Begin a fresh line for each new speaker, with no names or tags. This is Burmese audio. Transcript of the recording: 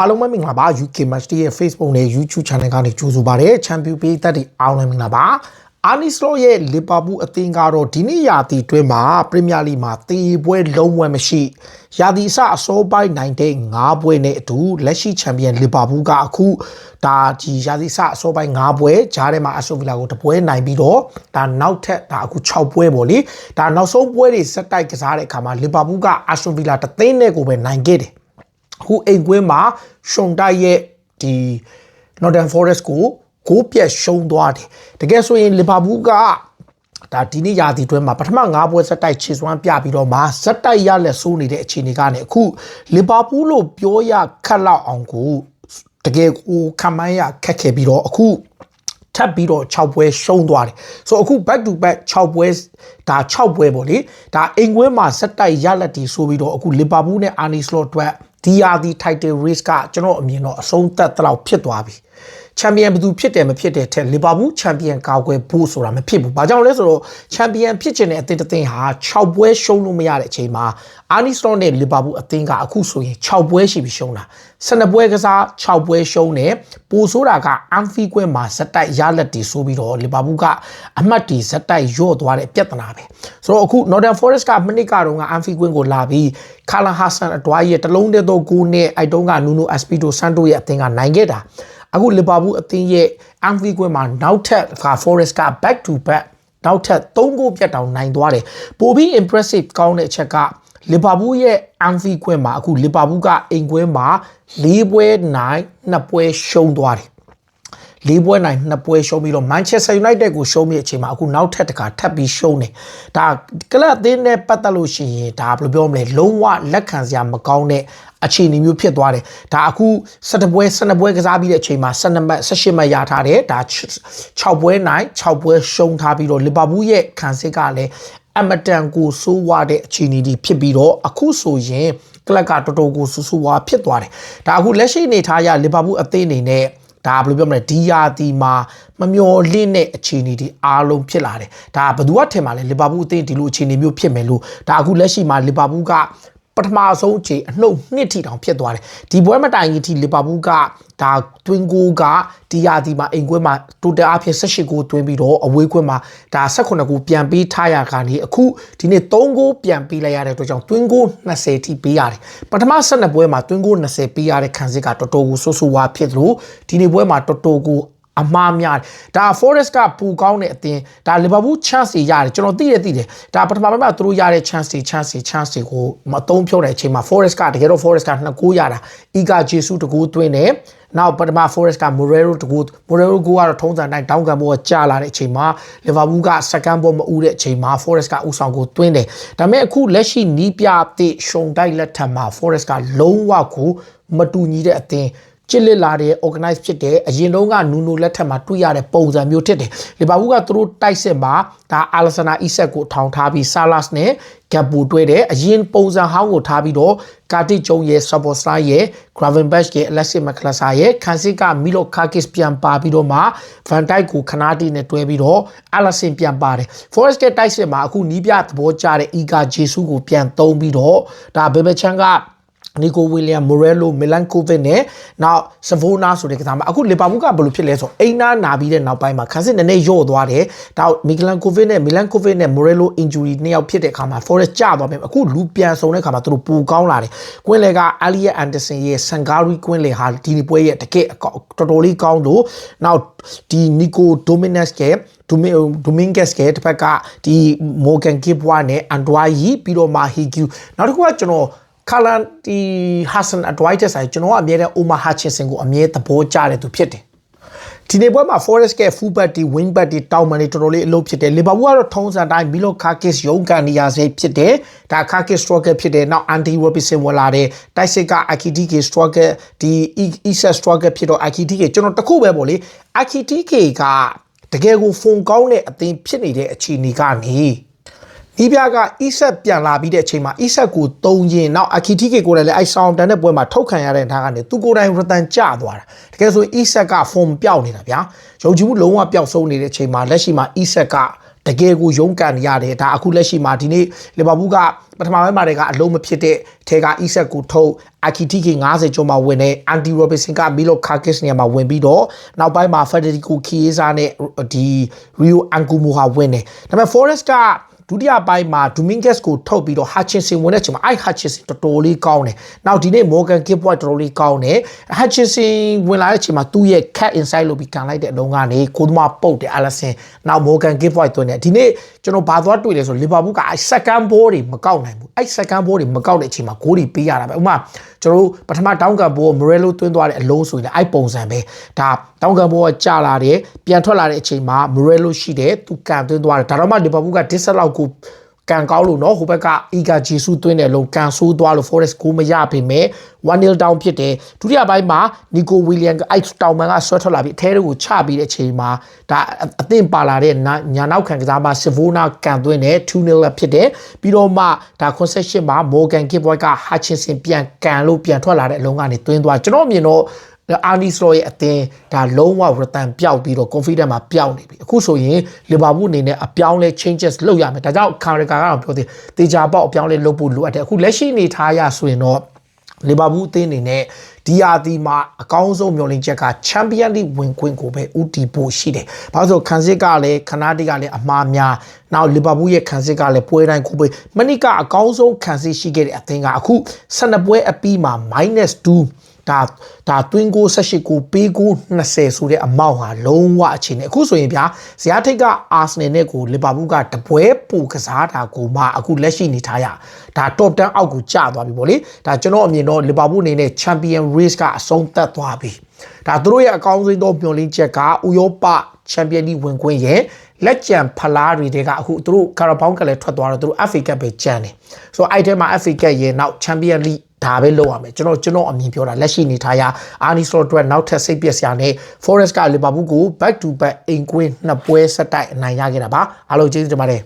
အားလုံးပဲမင်္ဂလာပါ UK Match ရဲ့ Facebook နဲ့ YouTube Channel ကနေကြိုဆိုပါရစေ။ Champion ပေးသက်တွေအားလုံးမင်္ဂလာပါ။ Arne Slot ရဲ့ Liverpool အသင်းကတော့ဒီနေ့ရာသီတွင်းမှာ Premier League မှာတည်ပွဲလုံးဝမရှိ။ရာသီအစအစောပိုင်းနိုင်တဲ့၅ပွဲနဲ့အတူလက်ရှိ Champion Liverpool ကအခုဒါဒီရာသီအစအစောပိုင်း၅ပွဲဂျားထဲမှာ Aston Villa ကိုတပွဲနိုင်ပြီးတော့ဒါနောက်ထပ်ဒါအခု6ပွဲပေါ့လေ။ဒါနောက်ဆုံးပွဲတွေစက်တိုက်ကစားတဲ့အခါမှာ Liverpool က Aston Villa တသိန်းနဲ့ကိုပဲနိုင်ခဲ့တယ်။အ ခုအိမ်ကွင်းမှာရှုံတိုက်ရဲ့ဒီ Northern Forest ကိုကိုပြက်ရှုံးသွားတယ်တကယ်ဆိုရင်လီဗာပူးကဒါဒီနေ့ရာသီတွဲမှာပထမ၅ပွဲဆက်တိုက်ခြေစွမ်းပြပြီးတော့မှဇက်တိုက်ရလက်ဆိုးနေတဲ့အခြေအနေကနေအခုလီဗာပူးလို့ပြောရခက်လောက်အောင်ကိုတကယ်ကိုခံမရခက်ခဲ့ပြီးတော့အခုထပ်ပြီးတော့6ပွဲရှုံးသွားတယ်ဆိုတော့အခု back to back 6ပွဲဒါ6ပွဲပေါ့လေဒါအိမ်ကွင်းမှာစက်တိုက်ရလက်တီဆိုပြီးတော့အခုလီဗာပူးနဲ့အာနီစလော့အတွက် ဒီယာဒီ title race ကကျွန်တော်အမြင်တော့အဆုံးသက်တလောက်ဖြစ်သွားပြီ ချန်ပီယံဘယ်သူဖြစ်တယ်မဖြစ်တဲ့ထက်လီဗာပူးချန်ပီယံကာကွယ်ဖို့ဆိုတာမဖြစ်ဘူး။ဘာကြောင့်လဲဆိုတော့ချန်ပီယံဖြစ်ချင်တဲ့အသင်းတစ်သင်းဟာ6ပွဲရှုံးလို့မရတဲ့အချိန်မှာအာနီစလော့နဲ့လီဗာပူးအသင်းကအခုဆိုရင်6ပွဲရှိပြီရှုံးတာ။12ပွဲကစား6ပွဲရှုံးတယ်။ပိုဆိုတာကအန်ဖီကွဲမှာဇက်တိုက်ရလက်တီဆိုပြီးတော့လီဗာပူးကအမှတ်တီဇက်တိုက်ရော့သွားတဲ့ပြဿနာပဲ။ဆိုတော့အခု Northern Forest ကမိနစ်ကတော့ကအန်ဖီကွင်းကိုလာပြီးခါလာဟာဆန်အတွားရဲ့တလုံးတည်းသောဂိုးနဲ့အိုက်တုံးကနူနိုအက်စပီတိုဆန်တိုရဲ့အသင်းကနိုင်ခဲ့တာ အခုလီဗာပူးအသင်းရဲ့အန်ဖီကွင်းမှာနောက်ထပ် Forest က back to back နောက်ထပ်3ဂိုးပြတ်တောင်နိုင်သွားတယ်ပိုပြီး impressive ကောင်းတဲ့အချက်ကလီဗာပူးရဲ့အန်ဖီကွင်းမှာအခုလီဗာပူးကအိမ်ကွင်းမှာ၄ပွဲနိုင်၂ပွဲရှုံးသွားတယ် လေးပွဲနိုင်နှစ်ပွဲရှုံးပြီးတော့ Manchester United ကိုရှုံးပြီးအချိန်မှာအခုနောက်ထပ်တစ်ခါထပ်ပြီးရှုံးတယ်။ဒါကလပ်အသင်းနဲ့ပတ်သက်လို့ရှိရင်ဒါဘယ်လိုပြောမလဲလုံးဝလက်ခံစရာမကောင်းတဲ့အခြေအနေမျိုးဖြစ်သွားတယ်။ဒါအခု17ပွဲ12ပွဲကစားပြီးတဲ့အချိန်မှာ12မှတ်18မှတ်ရထားတယ်။ဒါ6ပွဲနိုင်6ပွဲရှုံးထားပြီးတော့လီဗာပူးရဲ့ခံစစ်ကလည်းအမတန်ကိုဆိုးဝါးတဲ့အခြေအနေတွေဖြစ်ပြီးတော့အခုဆိုရင်ကလပ်ကတော်တော်ကိုဆူဆူဝါဖြစ်သွားတယ်။ဒါအခုလက်ရှိအနေထားရလီဗာပူးအသင်းအနေနဲ့ ဒါဘယ်လိုပြောမလဲဒီယာတီမှာမမျော်လင့်တဲ့အခြေအနေတွေအားလုံးဖြစ်လာတယ်ဒါဘယ်သူကထင်မှာလဲလီဗာပူးအသင်းဒီလိုအခြေအနေမျိုးဖြစ်မယ်လို့ဒါအခုလက်ရှိမှာလီဗာပူးက ပထမဆုံးအခြေအနှုတ်နှစ်ထိတောင်ဖြစ်သွားတယ်ဒီပွဲမတိုင်ကြီးထိလီဗာပူးကဒါတွင်းကိုကဒီယာဒီမှာအိမ်ကွင်းမှာတိုတယ်အဖြစ်18ကိုတွင်းပြီးတော့အဝေးကွင်းမှာဒါ18ကိုပြန်ပေးထားရကနေအခုဒီနေ့3ကိုပြန်ပေးလိုက်ရတဲ့အတွက်ကြောင့်တွင်းကို20ထိပေးရတယ်ပထမ12ပွဲမှာတွင်းကို20ပေးရတဲ့ခံစစ်ကတော်တော်ကိုဆိုးဆိုးဝါးဖြစ်လို့ဒီနေ့ပွဲမှာတော်တော်ကို အမှားများဒါ Forest ကပူကောင်းတဲ့အတင်းဒါ Liverpool chance တွေရတယ်ကျွန်တော်သိတယ်သိတယ်ဒါပထမပိုင်းမှာသူတို့ရတဲ့ chance တွေ chance တွေ chance တွေကိုမအသုံးဖြုတ်တဲ့အချိန်မှာ Forest ကတကယ်တော့ Forest ကနှစ်ကိုရတာ Iga Jesus တကူသွင်းတယ်နောက်ပထမ Forest က Morero တကူ Morero ကိုကတော့ထုံးစံတိုင်းတောင်းကန်ပေါ်ကြာလာတဲ့အချိန်မှာ Liverpool က second ball မဦးတဲ့အချိန်မှာ Forest ကဥဆောင်ကိုသွင်းတယ်ဒါပေမဲ့အခုလက်ရှိနီးပြတဲ့ရှုံတိုက်လက်ထက်မှာ Forest ကလုံးဝကိုမတူညီတဲ့အသင်း ချစ်လစ်လာတဲ့ organize ဖြစ်တဲ့အရင်တုန်းကနူနိုလက်ထက်မှာတွေ့ရတဲ့ပုံစံမျိုးဖြစ်တယ်လီဗာပူးကသူတို့တိုက်စစ်မှာဒါအာလဆနာအီဆက်ကိုထောင်ထားပြီးဆာလတ်နဲ့ဂက်ပူတွေ့တယ်အရင်ပုံစံဟောင်းကိုထားပြီးတော့ကာတိကျုံရဲ့ဆာဘော့စတာရဲ့ဂရာဗင်ဘက်ရဲ့အလက်စစ်မကလဆာရဲ့ခန်စစ်ကမီလိုကာကစ်ပြန်ပါပြီးတော့မှဗန်တိုက်ကိုခနာတီနဲ့တွဲပြီးတော့အလက်ဆင်ပြန်ပါတယ်ဖော့ရစ်ကတိုက်စစ်မှာအခုနီးပြသဘောကျတဲ့အီဂါဂျေဆူကိုပြန်သုံးပြီးတော့ဒါဘေဘချန်က နီကိုဝီလီယမ်မိုရဲလိုမီလန်ကိုဗစ်နဲ့နောက်ဆဗိုနာဆိုတဲ့ကစားမအခုလီဗာပူးကဘယ်လိုဖြစ်လဲဆိုအိမ်နာနာပြီးတဲ့နောက်ပိုင်းမှာခန်းစစ်နည်းနည်းရော့သွားတယ်ဒါမီဂလန်ကိုဗစ်နဲ့မီလန်ကိုဗစ်နဲ့မိုရဲလိုအင်ဂျူရီနှစ်ယောက်ဖြစ်တဲ့အခါမှာ Forest ကျသွားပြီအခုလူပြန်ဆုံတဲ့အခါမှာသူတို့ပူကောင်းလာတယ်ကွင်းလေကအာလီယာအန်ဒါဆန်ရဲ့ဆန်ဂါရီကွင်းလေဟာဒီနေ့ပွဲရဲ့တကယ်တော်တော်လေးကောင်းလို့နောက်ဒီနီကိုဒိုမီနက်စ်ရဲ့ဒိုမီဒိုမင်ဂက်စ်ကတစ်ဖက်ကဒီမိုဂန်ကစ်ဘွားနဲ့အန်ဒွာယီပြီးတော့မာဟီကျူနောက်တစ်ခုကကျွန်တော် ခါလန်ဒီဟာဆန်အဒဝိုက်တာဆိုင်ကျွန်တော်ကအမြဲတမ်းအိုမာဟာချင်စင်ကိုအမြဲသဘောကျတဲ့သူဖြစ်တယ်ဒီနေ့ပွဲမှာ Forest က full back ဒီ wing back ဒီတောင်းမန်တွေတော်တော်လေးအလုပ်ဖြစ်တယ်။ Liverpool ကတော့ထုံးစံတိုင်း Milo Kakis ရုံးကန်နေရစေဖြစ်တယ်။ဒါ Kakis stroke ဖြစ်တယ်။နောက် Andy Robertson ဝင်လာတယ်။တိုက်စစ်က Akitike stroke ဒီ Isa stroke ဖြစ်တော့ Akitike ကျွန်တော်တခုပဲပေါ့လေ။ Akitike ကတကယ်ကိုဖုန်ကောင်းတဲ့အသင်းဖြစ်နေတဲ့အခြေအနေကနေ ဤပြကအီဆက်ပြန်လာပြီးတဲ့အချိန်မှာအီဆက်ကိုတုံရင်နောက်အခီတီကေကိုလည်းအဲဆောင်တန်တဲ့ပွဲမှာထုတ်ခံရတဲ့ထားကနေသူကိုယ်တိုင်ရတန်ကျသွားတာတကယ်ဆိုအီဆက်ကဖုန်ပြောက်နေတာဗျာယုံကြည်မှုလုံးဝပျောက်ဆုံးနေတဲ့အချိန်မှာလက်ရှိမှာအီဆက်ကတကယ်ကိုရုန်းကန်နေရတယ်ဒါအခုလက်ရှိမှာဒီနေ့လီဗာပူးကပထမပိုင်းမှာတည်းကအလုံးမဖြစ်တဲ့ထဲကအီဆက်ကိုထုတ်အာကီတီက90ကျော်မှာဝင်တဲ့အန်တီရောဘစ်ဆင်ကမီလိုကာကစ်နေရာမှာဝင်ပြီးတော့နောက်ပိုင်းမှာဖက်ဒရီကိုခီယေဇာနဲ့ဒီရီယိုအန်ကူမူဟာဝင်တယ်ဒါပေမဲ့ Forest က ဒုတိယပိုင်းမှာ Dominguez ကိုထုတ်ပြီးတော့ Hutchinson ဝင်တဲ့အချိန်မှာအဲ့ Hutchinson တော်တော်လေးကောင်းတယ်။နောက်ဒီနေ့ Morgan Gibbs တော်တော်လေးကောင်းတယ်။ Hutchinson ဝင်လာတဲ့အချိန်မှာသူ့ရဲ့ cat inside လို့ပြီးကန်လိုက်တဲ့အလုံးကနေကိုသမားပုတ်တယ် Allison နောက် Morgan Gibbs သွင်းတယ်။ဒီနေ့ကျွန်တော်ဘာသွားတွေ့လဲဆို Liverpool ကအဲ့ second ball တွေမကောက်နိုင်ဘူး။အဲ့ second ball တွေမကောက်တဲ့အချိန်မှာဂိုးတွေပေးရတာပဲ။ဥပမာကျွန်တော်တို့ပထမတောင်းကန်ဘော Morello သွင်းသွားတဲ့အလုံးဆိုရင်အဲ့ပုံစံပဲ။ဒါတောင်းကန်ဘောကကြာလာတယ်ပြန်ထွက်လာတဲ့အချိန်မှာ Morello ရှိတယ်သူကန်သွင်းသွားတယ်။ဒါတော့မှ Liverpool က disset လောက်ကိုကန်ကောင်းလို့နော်ဟိုဘက်ကအီဂါဂျေဆုသွင်းတယ်လုံးကန်ဆိုးသွားလို့ Forest ကိုမရပေမဲ့1-0 down ဖြစ်တယ်ဒုတိယပိုင်းမှာ Nico William ကအိုက်တောင်မန်ကဆွဲထွက်လာပြီးအထဲတွေကိုချပြီးတဲ့အချိန်မှာဒါအသင့်ပါလာတဲ့ညာနောက်ခံကစားမ Savona ကန်သွင်းတယ်2-0လည်းဖြစ်တယ်ပြီးတော့မှဒါ concession မှာ Morgan Gibbs က Hutchinson ပြန်ကန်လို့ပြန်ထွက်လာတဲ့အလုံးကနေသွင်းသွားကျွန်တော်အမြင်တော့ အာနီစလောရဲ့အသင်းဒါလုံးဝ return ပျောက်ပြီးတော့ confidence မှာပျောက်နေပြီအခုဆိုရင်လီဗာပူးအနေနဲ့အပြောင်းလဲ changes လုပ်ရမယ်ဒါကြောင့် Carragher ကတော့ပြောသေးတေချာပေါက်အပြောင်းလဲလုပ်ဖို့လိုအပ်တယ်အခုလက်ရှိအနေထားရဆိုရင်တော့လီဗာပူးအသင်းအနေနဲ့ဒီယာဒီမှာအကောင်းဆုံးမျှော်လင့်ချက်ကချန်ပီယံလိဝင်ခွင့်ကိုပဲဥတီဖို့ရှိတယ်။ဘာလို့ဆိုခံစစ်ကလည်းခနာတီကလည်းအမှားများနောက်လီဗာပူးရဲ့ခံစစ်ကလည်းပွဲတိုင်းကိုပဲမနစ်ကအကောင်းဆုံးခံစစ်ရှိခဲ့တဲ့အသင်းကအခု12ပွဲအပြီးမှာ -2 ဒါဒါတွင်းကို18ကိုပေးကို20ဆိုတဲ့အမောက်ဟာလုံးဝအခြေအနေအခုဆိုရင်ဗျာဇယားထိတ်ကအာဆနယ်နဲ့ကိုလီဗာပူးကတပွဲပိုကစားတာကိုမှအခုလက်ရှိနေထားရဒါ top 10အောက်ကိုကျသွားပြီဗောလေဒါကျွန်တော်အမြင်တော့လီဗာပူးအနေနဲ့ champion race ကအဆုံးသတ်သွားပြီဒါသူတို့ရဲ့အကောင်းဆုံးသောမျှော်လင့်ချက်ကဥရောပ champion league ဝင်ခွင့်ရဲ့လက်ကျန်ဖလားတွေတွေကအခုသူတို့ကာရာဘောင်းကလည်းထွက်သွားတော့သူတို့ FA Cup ပဲကျန်တယ်ဆိုတော့အဲ့ထဲမှာ FA Cup ရဲ့နောက် champion league ဒါပဲလုပ်ရမယ်ကျွန်တော်ကျွန်တော်အမြင်ပြောတာလက်ရှိနေထားရအာနီစလော့အတွက်နောက်ထပ်စိတ်ပျက်စရာနဲ့ Forest ကလီဗာပူးကို back to back အိမ်ကွင်းနှစ်ပွဲဆက်တိုက်အနိုင်ရခဲ့တာပါအားလုံးကျေးဇူးတင်ပါတယ်